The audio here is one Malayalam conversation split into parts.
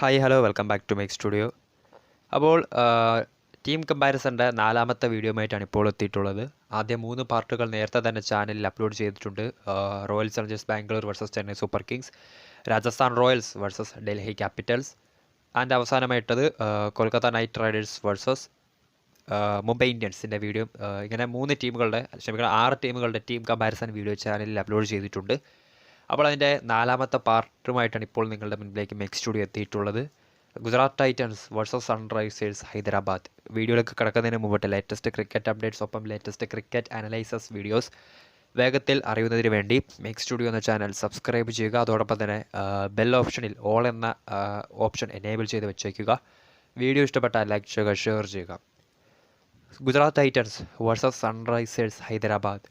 Hi hello welcome back to make studio അപ്പോൾ ടീം കമ്പാരിസന്റെ നാലാമത്തെ വീഡിയോയുമായിട്ടാണ് ഇപ്പോൾ എത്തിയിട്ടുള്ളത്. ആദ്യം മൂന്ന് പാർട്ടുകൾ നേരത്തെ തന്നെ ചാനലിൽ അപ്ലോഡ് ചെയ്തിട്ടുണ്ട്. Royal challengers Bangalore versus Chennai super kings Rajasthan royals versus Delhi capitals and അവസാനമായിട്ടത് Kolkata knight riders versus Mumbai ഇന്ത്യൻസിന്റെ video ഇങ്ങനെ മൂന്ന് ടീമുകളുടെ ക്ഷമിക്കണം ആറ് ടീമുകളുടെ ടീം കമ്പാരിസൺ വീഡിയോ ചാനലിൽ അപ്ലോഡ് ചെയ്തിട്ടുണ്ട്. അപ്പോൾ അതിന്റെ നാലാമത്തെ പാർട്ടുമായിട്ടാണ് ഇപ്പോൾ നിങ്ങളുടെ മുൻപിലേക്ക് മെക്സ് സ്റ്റുഡിയോ എത്തിയിട്ടുള്ളത്. Gujarat titans versus sunrisers Hyderabad. വീഡിയോയിലേക്ക് കിടക്കുന്നതിന് മുമ്പിട്ട് ലേറ്റസ്റ്റ് ക്രിക്കറ്റ് അപ്ഡേറ്റ്സ് ഒപ്പം ലേറ്റസ്റ്റ് ക്രിക്കറ്റ് അനലൈസസ് വീഡിയോസ് വേഗത്തിൽ അറിയുന്നതിന് വേണ്ടി മെക്സ് സ്റ്റുഡിയോ എന്ന ചാനൽ സബ്സ്ക്രൈബ് ചെയ്യുക. അതോടൊപ്പം തന്നെ ബെൽ ഓപ്ഷനിൽ ഓൾ എന്ന ഓപ്ഷൻ എനേബിൾ ചെയ്ത് വെച്ചേക്കുക. വീഡിയോ ഇഷ്ടപ്പെട്ടാൽ ലൈക്ക് ചെയ്യുക ഷെയർ ചെയ്യുക. Gujarat titans versus sunrisers Hyderabad.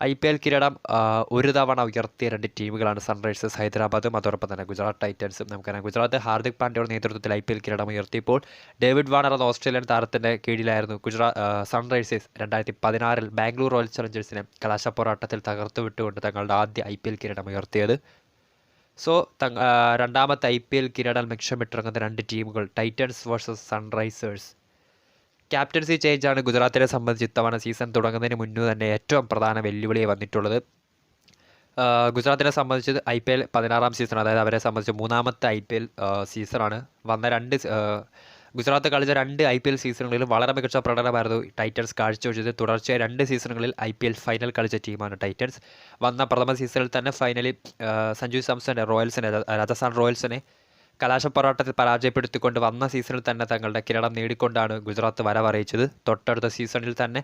I P L കിരീടം ഒരു തവണ ഉയർത്തിയ രണ്ട് ടീമുകളാണ് സൺറൈസേഴ്സ് ഹൈദരാബാദും അതോടൊപ്പം തന്നെ ഗുജറാത്ത് ടൈറ്റൻസും. നമുക്കറിയാം ഗുജറാത്ത് ഹാർദിക് പാണ്ഡ്യയുടെ നേതൃത്വത്തിൽ ഐ പി എൽ കിരീടം ഉയർത്തിയപ്പോൾ ഡേവിഡ് വാണർ എന്ന ഓസ്ട്രേലിയൻ താരത്തിന്റെ കീഴിലായിരുന്നു ഗുജറാ സൺറൈസേഴ്സ് രണ്ടായിരത്തി പതിനാറിൽ ബാംഗ്ലൂർ റോയൽ ചലഞ്ചേഴ്സിനെ കലാശ പോരാട്ടത്തിൽ തകർത്തു വിട്ടുകൊണ്ട് തങ്ങളുടെ ആദ്യ ഐ പി എൽ കിരീടം ഉയർത്തിയത്. സോ രണ്ടാമത്തെ ഐ പി എൽ കിരീടം ലക്ഷ്യമിട്ടിറങ്ങുന്ന രണ്ട് ടീമുകൾ ടൈറ്റൻസ് വേഴ്സസ് സൺറൈസേഴ്സ് ക്യാപ്റ്റൻസി ചേഞ്ചാണ് ഗുജറാത്തിനെ സംബന്ധിച്ച് ഇത്തവണ സീസൺ തുടങ്ങുന്നതിന് മുന്നേ തന്നെ ഏറ്റവും പ്രധാന വെല്ലുവിളി വന്നിട്ടുള്ളത്. ഗുജറാത്തിനെ സംബന്ധിച്ച് ഐ പി എൽ പതിനാറാം സീസൺ അതായത് അവരെ സംബന്ധിച്ച് മൂന്നാമത്തെ ഐ പി എൽ സീസണാണ്. വന്ന രണ്ട് ഗുജറാത്ത് കളിച്ച രണ്ട് ഐ പി എൽ സീസണുകളിൽ വളരെ മികച്ച പ്രകടനമായിരുന്നു ടൈറ്റൻസ് കാഴ്ചവെച്ചത്. തുടർച്ചയായി രണ്ട് സീസണുകളിൽ ഐ പി എൽ ഫൈനൽ കളിച്ച ടീമാണ് ടൈറ്റൻസ്. വന്ന പ്രഥമ സീസണിൽ തന്നെ ഫൈനലിൽ സഞ്ജു സാംസൺ റോയൽസിനെ രാജസ്ഥാൻ റോയൽസിനെ കലാശ പോരാട്ടത്തിൽ പരാജയപ്പെടുത്തിക്കൊണ്ട് വന്ന സീസണിൽ തന്നെ തങ്ങളുടെ കിരീടം നേടിക്കൊണ്ടാണ് ഗുജറാത്ത് വരവറിയിച്ചത്. തൊട്ടടുത്ത സീസണിൽ തന്നെ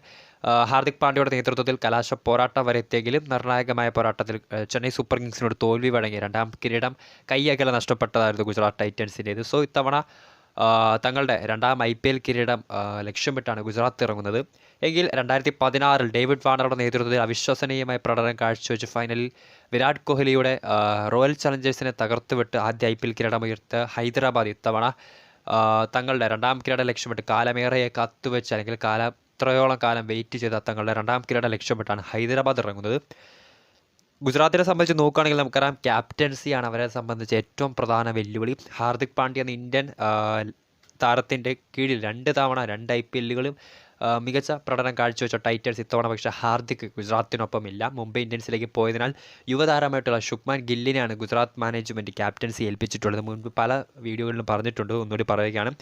ഹാർദിക് പാണ്ഡ്യയുടെ നേതൃത്വത്തിൽ കലാശ പോരാട്ടം വരെ എത്തിയെങ്കിലും നിർണായകമായ പോരാട്ടത്തിൽ ചെന്നൈ സൂപ്പർ കിങ്സിനോട് തോൽവി വഴങ്ങി രണ്ടാം കിരീടം കൈയകല നഷ്ടപ്പെട്ടതായിരുന്നു ഗുജറാത്ത് ടൈറ്റൻസിന്റേത് സോ ഇത്തവണ തങ്ങളുടെ രണ്ടാം ഐ പി എൽ കിരീടം ലക്ഷ്യമിട്ടാണ് ഗുജറാത്ത് ഇറങ്ങുന്നത്. എങ്കിൽ രണ്ടായിരത്തി പതിനാറിൽ ഡേവിഡ് വാണറുടെ നേതൃത്വത്തിൽ അവിശ്വസനീയമായ പ്രകടനം കാഴ്ചവെച്ച് ഫൈനലിൽ വിരാട് കോഹ്ലിയുടെ റോയൽ ചലഞ്ചേഴ്സിനെ തകർത്തുവിട്ട് ആദ്യ ഐ പി എൽ കിരീടമുയർത്ത് ഹൈദരാബാദ് ഇത്തവണ തങ്ങളുടെ രണ്ടാം കിരീട ലക്ഷ്യമിട്ട് കാലമേറെയെ കത്തുവെച്ച് അല്ലെങ്കിൽ കാലം ഇത്രയോളം കാലം വെയിറ്റ് ചെയ്ത തങ്ങളുടെ രണ്ടാം കിരീട ലക്ഷ്യമിട്ടാണ് ഹൈദരാബാദ് ഇറങ്ങുന്നത്. ഗുജറാത്തിനെ സംബന്ധിച്ച് നോക്കുകയാണെങ്കിൽ നമുക്കറിയാം ക്യാപ്റ്റൻസിയാണ് അവരെ സംബന്ധിച്ച് ഏറ്റവും പ്രധാന വെല്ലുവിളി. ഹാർദിക് പാണ്ഡ്യ എന്ന ഇന്ത്യൻ താരത്തിന്റെ കീഴിൽ രണ്ട് തവണ രണ്ട് ഐ പി എല്ലുകളും മികച്ച പ്രകടനം കാഴ്ചവെച്ച ടൈറ്റൻസ് ഇത്തവണ പക്ഷേ ഹാർദിക് ഗുജറാത്തിനൊപ്പം ഇല്ല മുംബൈ ഇന്ത്യൻസിലേക്ക് പോയതിനാൽ യുവതാരമായിട്ടുള്ള ശുക്മാൻ ഗില്ലിനെയാണ് ഗുജറാത്ത് മാനേജ്മെന്റ് ക്യാപ്റ്റൻസി ഏൽപ്പിച്ചിട്ടുള്ളത്. മുൻപ് പല വീഡിയോകളിലും പറഞ്ഞിട്ടുണ്ട്. ഒന്നുകൂടി പറയുകയാണ്.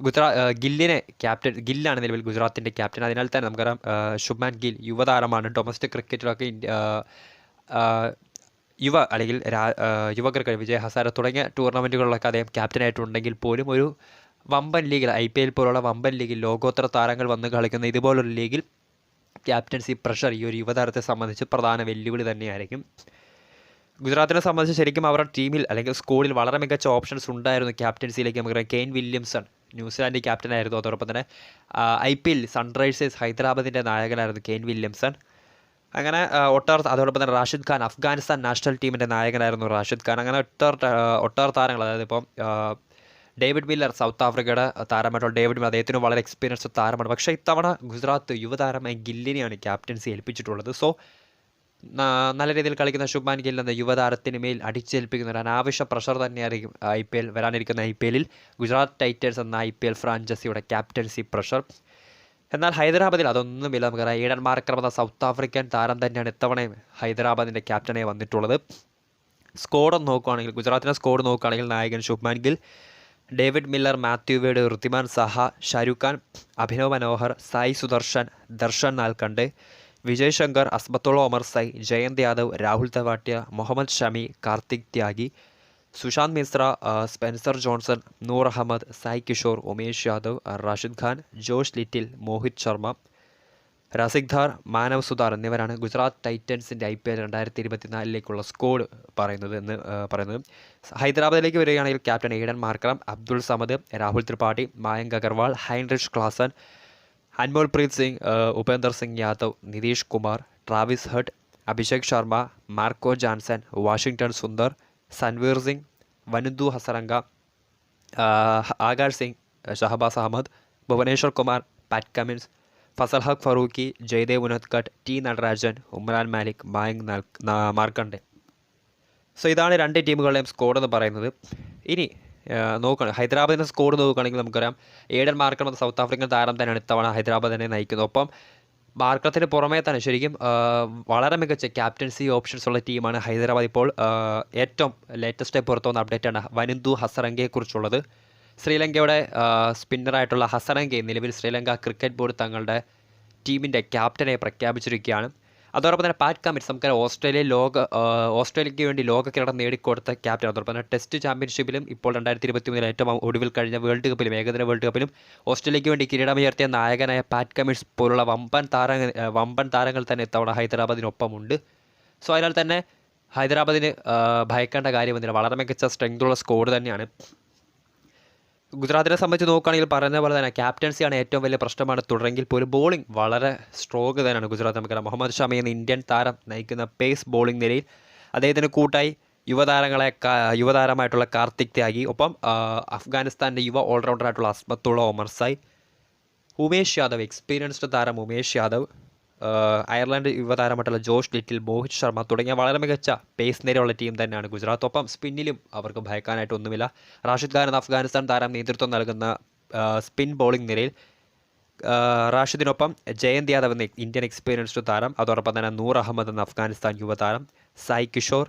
ഗുജറാ ഗില്ലിനെ ക്യാപ്റ്റൻ ഗില്ലാണ് നിലവിൽ ഗുജറാത്തിന്റെ ക്യാപ്റ്റൻ. അതിനാൽ തന്നെ നമുക്കറിയാം ശുഭ്മാൻ ഗിൽ യുവതാരമാണ്. ഡൊമസ്റ്റിക് ക്രിക്കറ്റിലൊക്കെ യുവ അല്ലെങ്കിൽ യുവ ക്രിക്കറ്റ് വിജയ് ഹസാര തുടങ്ങിയ ടൂർണമെന്റുകളിലൊക്കെ അദ്ദേഹം ക്യാപ്റ്റനായിട്ടുണ്ടെങ്കിൽ പോലും ഒരു വമ്പൻ ലീഗിൽ ഐ പി എൽ പോലുള്ള വമ്പൻ ലീഗിൽ ലോകോത്തര താരങ്ങൾ വന്ന് കളിക്കുന്ന ഇതുപോലൊരു ലീഗിൽ ക്യാപ്റ്റൻസി പ്രഷർ ഈ ഒരു യുവതാരത്തെ സംബന്ധിച്ച് പ്രധാന വെല്ലുവിളി തന്നെയായിരിക്കും. ഗുജറാത്തിനെ സംബന്ധിച്ച് ശരിക്കും അവരുടെ ടീമിൽ അല്ലെങ്കിൽ സ്കൂളിൽ വളരെ മികച്ച ഓപ്ഷൻസ് ഉണ്ടായിരുന്നു ക്യാപ്റ്റൻസിയിലേക്ക്. നമുക്കറിയാം കെയിൻ വില്യംസൺ ന്യൂസിലാൻഡ് ക്യാപ്റ്റനായിരുന്നു അതോടൊപ്പം തന്നെ ഐ പി എൽ സൺറൈസേഴ്സ് ഹൈദരാബാദിന്റെ നായകനായിരുന്നു കെയിൻ വില്യംസൺ. അങ്ങനെ ഒട്ടാർ അതോടൊപ്പം തന്നെ റാഷിദ് ഖാൻ അഫ്ഗാനിസ്ഥാൻ നാഷണൽ ടീമിന്റെ നായകനായിരുന്നു റാഷിദ് ഖാൻ. അങ്ങനെ ഒട്ടാർ ഒട്ടാർ താരങ്ങൾ അതായത് ഇപ്പം ഡേവിഡ് മില്ലർ സൗത്ത് ആഫ്രിക്കയുടെ താരമായിട്ടുള്ള ഡേവിഡ് മില്ലർ അദ്ദേഹത്തിന് വളരെ എക്സ്പീരിയൻസ് താരമാണ്. പക്ഷേ ഇത്തവണ ഗുജറാത്ത് യുവതാരമായ ഗില്ലിനെയാണ് ക്യാപ്റ്റൻസി ഏൽപ്പിച്ചിട്ടുള്ളത്. സോ നല്ല രീതിയിൽ കളിക്കുന്ന ശുഭാൻ ഗിൽ എന്ന യുവതാരത്തിന് മേൽ അടിച്ചേൽപ്പിക്കുന്ന ഒരു അനാവശ്യ പ്രഷർ തന്നെയായിരിക്കും ഐ പി എൽ വരാനിരിക്കുന്ന ഐ പി എല്ലിൽ ഗുജറാത്ത് ടൈറ്റേഴ്സ് എന്ന ഐ പി എൽ ഫ്രാഞ്ചൈസിയുടെ ക്യാപ്റ്റൻസി പ്രഷർ എന്നാൽ ഹൈദരാബാദിൽ അതൊന്നുമില്ല നമുക്കറിയാം. ഈഡൻ മാർക്കർ എന്ന സൗത്ത് ആഫ്രിക്കൻ താരം തന്നെയാണ് ഇത്തവണയും ഹൈദരാബാദിന്റെ ക്യാപ്റ്റനായി വന്നിട്ടുള്ളത്. സ്കോഡ് നോക്കുകയാണെങ്കിൽ ഗുജറാത്തിന്റെ സ്കോഡ് നോക്കുകയാണെങ്കിൽ നായകൻ Shubman Gill David Miller Matthew Wade Wriddhiman Saha Shahrukh Khan Abhinav Manohar Sai Sudharsan Darshan Nalkande Vijay Shankar Azmatullah Omarzai Jayant Yadav Rahul Tewatia Mohammed Shami Kartik Tyagi Sushant Mishra Spencer Johnson Noor Ahmad Sai Kishore Umesh Yadav Rashid Khan Josh Little Mohit Sharma Rasikh Dar Manav Suthar എന്നിവരാണ് ഗുജറാത്ത് ടൈറ്റൻസിന്റെ ഐ പി എൽ രണ്ടായിരത്തി ഇരുപത്തിനാലിലേക്കുള്ള സ്കോഡ് പറയുന്നത് എന്ന് പറയുന്നത്. ഹൈദരാബാദിലേക്ക് വരികയാണെങ്കിൽ captain Aiden Markram Abdul Samad Rahul Tripathi Mayank Agarwal Heinrich Klaasen Anmol Preet Singh Upender Singh Yadav Nitish Kumar Travis Head Abhishek Sharma Marco Jansen Washington Sundar Sanvir Singh Wanindu Hasaranga Akash Singh Shahbaz Ahmed Bhuvneshwar Kumar Pat Cummins Fazal Haq Farooqi Jaydev Unadkat T Natarajan Umran Malik Mayank Markande. So ഇതാണ് രണ്ട് ടീമുകളുടെയും സ്കോഡ് എന്ന് പറയുന്നത്. ഇനി നോക്കണം. ഹൈദരാബാദിന്റെ സ്കോർ നോക്കുകയാണെങ്കിൽ നമുക്കറിയാം ഏഡൻ മാർക്കണം സൗത്ത് ആഫ്രിക്കൻ താരം തന്നെയാണ് ഇത്തവണ ഹൈദരാബാദിനെ നയിക്കുന്നത്. ഒപ്പം മാർക്കത്തിന് പുറമേ തന്നെ ശരിക്കും വളരെ മികച്ച ക്യാപ്റ്റൻസി ഓപ്ഷൻസ് ഉള്ള ടീമാണ് ഹൈദരാബാദ് ഇപ്പോൾ ഏറ്റവും ലേറ്റസ്റ്റ് പുറത്തു വന്ന അപ്ഡേറ്റ് ആണ് വനിന്ദു ഹസറങ്കയെക്കുറിച്ചുള്ളത് ശ്രീലങ്കയുടെ സ്പിന്നറായിട്ടുള്ള ഹസനങ്കെ നിലവിൽ ശ്രീലങ്ക ക്രിക്കറ്റ് ബോർഡ് തങ്ങളുടെ ടീമിന്റെ ക്യാപ്റ്റനെ പ്രഖ്യാപിച്ചിരിക്കുകയാണ്. അതോടൊപ്പം തന്നെ പാറ്റ് കമ്മിറ്റ്സ് നമുക്ക് ഓസ്ട്രേലിയ ലോക ഓസ്ട്രേലിയയ്ക്ക് വേണ്ടി ലോക കിരീടം നേടിക്കൊടുത്ത ക്യാപ്റ്റൻ. അതോടൊപ്പം തന്നെ ടെസ്റ്റ് ചാമ്പ്യൻഷിപ്പിലും ഇപ്പോൾ രണ്ടായിരത്തി ഇരുപത്തി മൂന്നിൽ ഏറ്റവും ഒടുവിൽ കഴിഞ്ഞ വേൾഡ് കപ്പിലും ഏകദിന വേൾഡ് കപ്പിലും ഓസ്ട്രേലിയയ്ക്ക് വേണ്ടി കിരീടമുയർത്തിയ നായകനായ പാറ്റ് കമ്മിറ്റ്സ് പോലുള്ള വമ്പൻ താരങ്ങൾ വമ്പൻ താരങ്ങൾ തന്നെ ഇത്തവണ ഹൈദരാബാദിനൊപ്പമുണ്ട്. സോ അതിനാൽ തന്നെ ഹൈദരാബാദിന് ഭയക്കേണ്ട കാര്യമൊന്നുമില്ല വളരെ മികച്ച സ്ട്രെങ്ത് ഉള്ള സ്കോഡ് തന്നെയാണ്. ഗുജറാത്തിനെ സംബന്ധിച്ച് നോക്കുകയാണെങ്കിൽ പറഞ്ഞ പോലെ തന്നെ ക്യാപ്റ്റൻസിയാണ് ഏറ്റവും വലിയ പ്രശ്നമാണ്. തുടരെങ്കിൽ പോലും ബോളിംഗ് വളരെ സ്ട്രോങ് തന്നെയാണ് ഗുജറാത്ത് നമുക്കറിയാം. മുഹമ്മദ് ഷമി എന്ന ഇന്ത്യൻ താരം നയിക്കുന്ന പേസ് ബോളിംഗ് നിരയിൽ അദ്ദേഹത്തിന് കൂട്ടായി യുവതാരങ്ങളെ യുവതാരമായിട്ടുള്ള കാർത്തിക് ത്യാഗി ഒപ്പം അഫ്ഗാനിസ്ഥാന്റെ യുവ ഓൾറൗണ്ടറായിട്ടുള്ള അസ്മത്തുള്ള ഒമർ സായ് ഉമേഷ് യാദവ് എക്സ്പീരിയൻസ്ഡ് താരം ഉമേഷ് യാദവ് അയർലൻഡ് യുവതാരമായിട്ടുള്ള ജോഷ് ലിറ്റിൽ മോഹിത് ശർമ്മ തുടങ്ങിയ വളരെ മികച്ച പേസ് നേരെയുള്ള ടീം തന്നെയാണ് ഗുജറാത്ത്. ഒപ്പം സ്പിന്നിലും അവർക്ക് ഭയക്കാനായിട്ട് ഒന്നുമില്ല. റാഷിദ് ഖാൻ എന്ന അഫ്ഗാനിസ്ഥാൻ താരം നേതൃത്വം നൽകുന്ന സ്പിൻ ബോളിംഗ് നിരയിൽ റാഷിദിനൊപ്പം ജയന്ത് യാദവ് എന്ന ഇന്ത്യൻ എക്സ്പീരിയൻസ്ഡ് താരം അതോടൊപ്പം തന്നെ നൂർ അഹമ്മദ് എന്ന അഫ്ഗാനിസ്ഥാൻ യുവതാരം സായ് കിഷോർ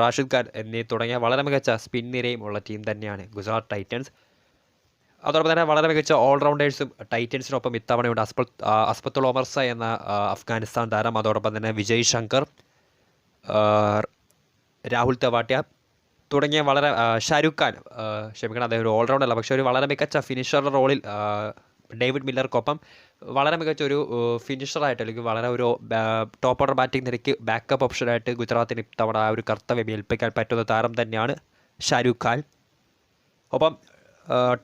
റാഷിദ് ഖാൻ എന്നീ തുടങ്ങിയ വളരെ മികച്ച സ്പിൻ നിരയും ഉള്ള ടീം തന്നെയാണ് ഗുജറാത്ത് ടൈറ്റൻസ്. അതോടൊപ്പം തന്നെ വളരെ മികച്ച ഓൾറൗണ്ടേഴ്സും ടൈറ്റൻസിനൊപ്പം ഇത്തവണയുണ്ട് അസ്പ അസ്പത്തുൽ ഒമർസ എന്ന അഫ്ഗാനിസ്ഥാൻ താരം. അതോടൊപ്പം തന്നെ വിജയ് ശങ്കർ രാഹുൽ തവാട്യ തുടങ്ങിയ വളരെ ഷാരൂഖ് ഖാൻ. ക്ഷമിക്കണം അദ്ദേഹം ഒരു ഓൾറൗണ്ടർ അല്ല പക്ഷേ ഒരു വളരെ മികച്ച ഫിനിഷറുടെ റോളിൽ ഡേവിഡ് മില്ലർക്കൊപ്പം വളരെ മികച്ച ഒരു ഫിനിഷറായിട്ട് അല്ലെങ്കിൽ വളരെ ഒരു ടോപ്പ് ഓർഡർ ബാറ്റിംഗ് നിരക്ക് ബാക്കപ്പ് ഓപ്ഷനായിട്ട് ഗുജറാത്തിന് ഇത്തവണ ആ ഒരു കർത്തവ്യം ഏൽപ്പിക്കാൻ പറ്റുന്ന താരം തന്നെയാണ് ഷാരൂഖ് ഖാൻ. ഒപ്പം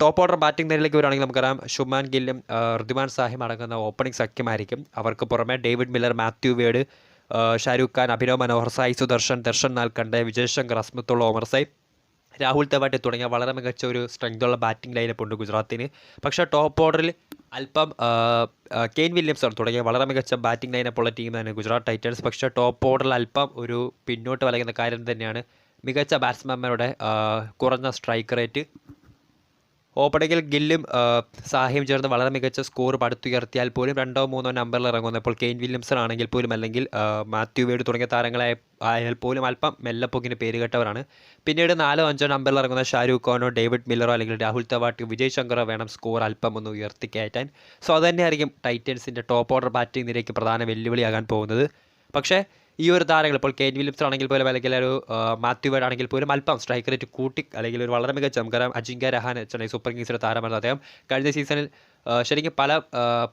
ടോപ്പ് ഓർഡർ ബാറ്റിംഗ് നിരയിലേക്ക് വരികയാണെങ്കിൽ നമുക്കറിയാം ശുമാൻ ഗില്ലും ഋതുമാൻ സാഹിം അടങ്ങുന്ന ഓപ്പണിംഗ് സഖ്യമായിരിക്കും. അവർക്ക് പുറമെ David Miller Matthew Wade Shahrukh Khan Abhinav Manohar Sai Sudharsan Darshan Nalkande Vijay Shankar Azmatullah Omarzai Rahul Tewatia തുടങ്ങിയ വളരെ മികച്ച ഒരു സ്ട്രെങ്തുള്ള ബാറ്റിംഗ് ലൈനപ്പ് ഉണ്ട് ഗുജറാത്തിന്. പക്ഷേ ടോപ്പ് ഓർഡറിൽ അല്പം കെയിൻ വില്യംസൺ തുടങ്ങിയ വളരെ മികച്ച ബാറ്റിംഗ് ലൈനപ്പ് ഉള്ള തന്നെ ഗുജറാത്ത് ടൈറ്റൻസ് പക്ഷേ ടോപ്പ് ഓർഡറിൽ അല്പം ഒരു പിന്നോട്ട് വലയുന്ന കാര്യം തന്നെയാണ് മികച്ച ബാറ്റ്സ്മാൻമാരുടെ കുറഞ്ഞ സ്ട്രൈക്ക് റേറ്റ് ഓപ്പണിങ്ങിൽ ഗില്ലും സാഹയും ചേർന്ന് വളരെ മികച്ച സ്കോർ പടുത്തുയർത്തിയാൽ പോലും രണ്ടോ മൂന്നോ നമ്പറിൽ ഇറങ്ങുന്നപ്പോൾ കെയിൻ വില്യംസൺ ആണെങ്കിൽ പോലും അല്ലെങ്കിൽ മാത്യു വേഡ് തുടങ്ങിയ താരങ്ങളെ ആയാൽ പോലും അല്പം മെല്ലപ്പൊക്കിന് പേര് കേട്ടവരാണ്. പിന്നീട് നാലോ അഞ്ചോ നമ്പറിൽ ഇറങ്ങുന്ന ഷാരൂഖ് ഖാനോ ഡേവിഡ് മില്ലറോ അല്ലെങ്കിൽ രാഹുൽ തവാട്ടിയോ വിജയ് ശങ്കറോ വേണം സ്കോർ അല്പം ഒന്ന് ഉയർത്തി കയറ്റാൻ. സോ അതുതന്നെയായിരിക്കും ടൈറ്റൻസിന്റെ ടോപ്പ് ഓർഡർ ബാറ്റിംഗ് നിരയ്ക്ക് പ്രധാന വെല്ലുവിളിയാകാൻ പോകുന്നത്. പക്ഷേ ഈ ഒരു താരങ്ങൾ ഇപ്പോൾ കെയിൻ വില്യംസ് ആണെങ്കിൽ പോലും അല്ലെങ്കിൽ ഒരു മാത്യു വേഡ് ആണെങ്കിൽ പോലും അല്പം സ്ട്രൈക്ക് റേറ്റ് കൂട്ടി അല്ലെങ്കിൽ ഒരു വളരെ മികച്ച നമുക്കറിയാം അജിങ്ക രഹാൻ ചെന്നൈ സൂപ്പർ കിങ്സിന്റെ താരമാണ് അദ്ദേഹം. കഴിഞ്ഞ സീസണിൽ ശരിക്കും പല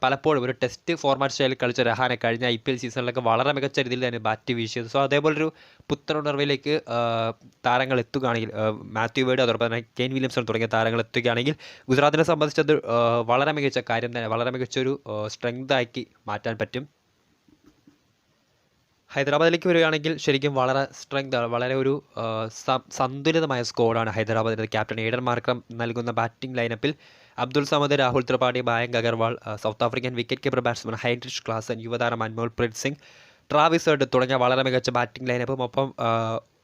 പലപ്പോഴും ഒരു ടെസ്റ്റ് ഫോർമാറ്റ് സ്റ്റൈലിൽ കളിച്ച രഹാനെ കഴിഞ്ഞ ഐ പി എൽ സീസണിലൊക്കെ വളരെ മികച്ച രീതിയിൽ തന്നെ ബാറ്റ് വീശിയത്. സോ അതേപോലൊരു പുത്തനുണർവിലേക്ക് താരങ്ങൾ എത്തുകയാണെങ്കിൽ മാത്യു വേഡ് അതോടൊപ്പം തന്നെ കെയിൻ വില്യംസൺ തുടങ്ങിയ താരങ്ങൾ എത്തുകയാണെങ്കിൽ ഗുജറാത്തിനെ സംബന്ധിച്ചത് വളരെ മികച്ച കാര്യം തന്നെ വളരെ മികച്ചൊരു സ്ട്രെങ്ത് ആക്കി മാറ്റാൻ പറ്റും. ഹൈദരാബാദിലേക്ക് വരികയാണെങ്കിൽ ശരിക്കും വളരെ സ്ട്രെങ്ത് വളരെ ഒരു സന്തുലിതമായ സ്കോഡാണ് ഹൈദരാബാദിന്റെ ക്യാപ്റ്റൻ ഏഡൻ മാർക്കം നൽകുന്ന batting ലൈനപ്പിൽ Abdul Samad Rahul Tripathi Mayank Agarwal South African wicket keeper batsman Heinrich Klaasen യുവതാരം അൻമോൾ പ്രീത് സിംഗ് ട്രാവിസ് ഹെഡ് തുടങ്ങിയ വളരെ മികച്ച ബാറ്റിംഗ് ലൈനപ്പും ഒപ്പം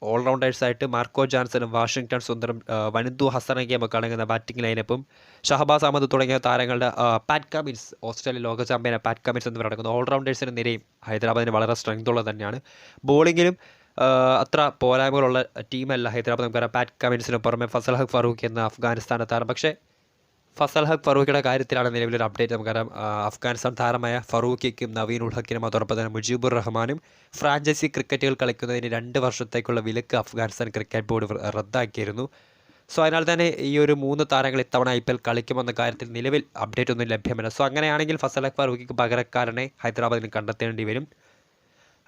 ഓൾറൗണ്ടേഴ്സായിട്ട് മാർക്കോ ജാൻസനും വാഷിങ്ടൺ സുന്ദറും വനിതു ഹസനഗയും ഒക്കെ അടങ്ങുന്ന ബാറ്റിംഗ് ലൈനപ്പും ഷഹബാസ് അഹമ്മദ് തുടങ്ങിയ താരങ്ങളുടെ പാറ്റ് കമിൻസ് ഓസ്ട്രേലിയ ലോക ചാമ്പ്യനായ പാറ്റ് കമിൻസ് എന്നിവർ അടങ്ങുന്ന ഓൾറൗണ്ടേഴ്സിന് നിരയും ഹൈദരാബാദിന് വളരെ സ്ട്രെങ്ത് ഉള്ളത് തന്നെയാണ് ബോളിങ്ങിലും അത്ര പോരായ്മകളുള്ള ടീമല്ല ഹൈദരാബാദ് നമുക്കറിയാം പാറ്റ് കമിൻസിന് പുറമെ ഫസൽ ഫറൂഖ് എന്ന അഫ്ഗാനിസ്ഥാന താരം പക്ഷേ ഫസൽ ഹഖ് ഫറൂഖിയുടെ കാര്യത്തിലാണ് നിലവിലൊരു അപ്ഡേറ്റ് നമുക്കറിയാം അഫ്ഗാനിസ്ഥാൻ താരമായ ഫറൂഖിക്കും നവീൻ ഉൾ ഹക്കിനും അതോടൊപ്പം തന്നെ മുജീബുർ റഹ്മാനും ഫ്രാഞ്ചൈസി ക്രിക്കറ്റുകൾ കളിക്കുന്നതിന് രണ്ട് വർഷത്തേക്കുള്ള വിലക്ക് അഫ്ഗാനിസ്ഥാൻ ക്രിക്കറ്റ് ബോർഡ് റദ്ദാക്കിയിരുന്നു. സോ അതിനാൽ തന്നെ ഈ ഒരു മൂന്ന് താരങ്ങൾ ഇത്തവണ ഐ പി എൽ കളിക്കുമെന്ന കാര്യത്തിൽ നിലവിൽ അപ്ഡേറ്റ് ഒന്നും ലഭ്യമല്ല. സോ അങ്ങനെയാണെങ്കിൽ ഫസൽ ഹഖ് ഫറൂഖിക്ക് പകരക്കാരനെ ഹൈദരാബാദിന് കണ്ടെത്തേണ്ടി വരും.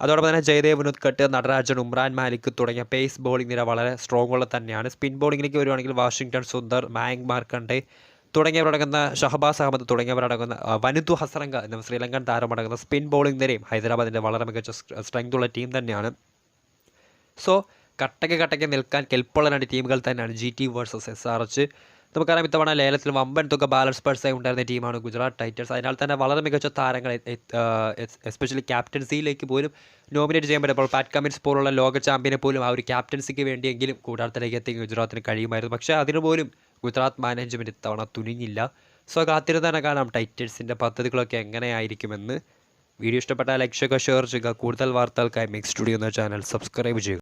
അതോടൊപ്പം തന്നെ ജയദേവ് ഉത്കട്ട് നടരാജൻ ഉമ്രാൻ മാലിക് തുടങ്ങിയ പേസ് ബോളിംഗ് നിര വളരെ സ്ട്രോങ് ഉള്ള തന്നെയാണ്. സ്പിൻ ബോളിങ്ങിലേക്ക് വരുവാണെങ്കിൽ വാഷിംഗ്ടൺ സുന്ദർ മായങ്ക് മാർക്കണ്ടെ തുടങ്ങിയവരടങ്ങുന്ന ഷഹബാസ് അഹമ്മദ് തുടങ്ങിയവരടങ്ങുന്ന വനിതു ഹസ്രംഗ എന്ന ശ്രീലങ്കൻ താരമടങ്ങുന്ന സ്പിൻ ബോളിംഗ് നിരയും ഹൈദരാബാദിന്റെ വളരെ മികച്ച സ്ട്രെങ്ത് ഉള്ള ടീം തന്നെയാണ്. സോ കട്ടയ്ക്ക് കട്ടയ്ക്ക് നിൽക്കാൻ കെൽപ്പുള്ള രണ്ട് ടീമുകൾ തന്നെയാണ് G T versus S R H. നമുക്കറിയാം ഇത്തവണ ലേലത്തിൽ വമ്പൻ തുക ബാലൻസ് പേഴ്സായി ഉണ്ടായിരുന്ന ടീമാണ് ഗുജറാത്ത് ടൈറ്റൻസ്. അതിനാൽ തന്നെ വളരെ മികച്ച താരങ്ങൾ എസ്പെഷ്യലി ക്യാപ്റ്റൻസിയിലേക്ക് പോലും നോമിനേറ്റ് ചെയ്യാൻ പറ്റുമ്പോൾ പാറ്റ് കമ്മിൻസ് പോലുള്ള ലോക ചാമ്പ്യനെ പോലും ആ ഒരു ക്യാപ്റ്റൻസിക്ക് വേണ്ടിയെങ്കിലും കൂടാരത്തിലേക്ക് എത്തി ഗുജറാത്തിന് കഴിയുമായിരുന്നു. പക്ഷേ അതിന് പോലും ഗുജറാത്ത് മാനേജ്മെന്റ് ഇത്തവണ തുനിഞ്ഞില്ല. സോ കാത്തിരുന്ന് തന്നെ കാണാം ടൈറ്റൻസിന്റെ പദ്ധതികളൊക്കെ എങ്ങനെയായിരിക്കുമെന്ന് വീഡിയോ ഇഷ്ടപ്പെട്ടാൽ ലൈക്ക് ഷെയർ ചെയ്യുക. കൂടുതൽ വാർത്തകൾക്കായി മിക്സ് സ്റ്റുഡിയോ എന്ന ചാനൽ സബ്സ്ക്രൈബ് ചെയ്യുക.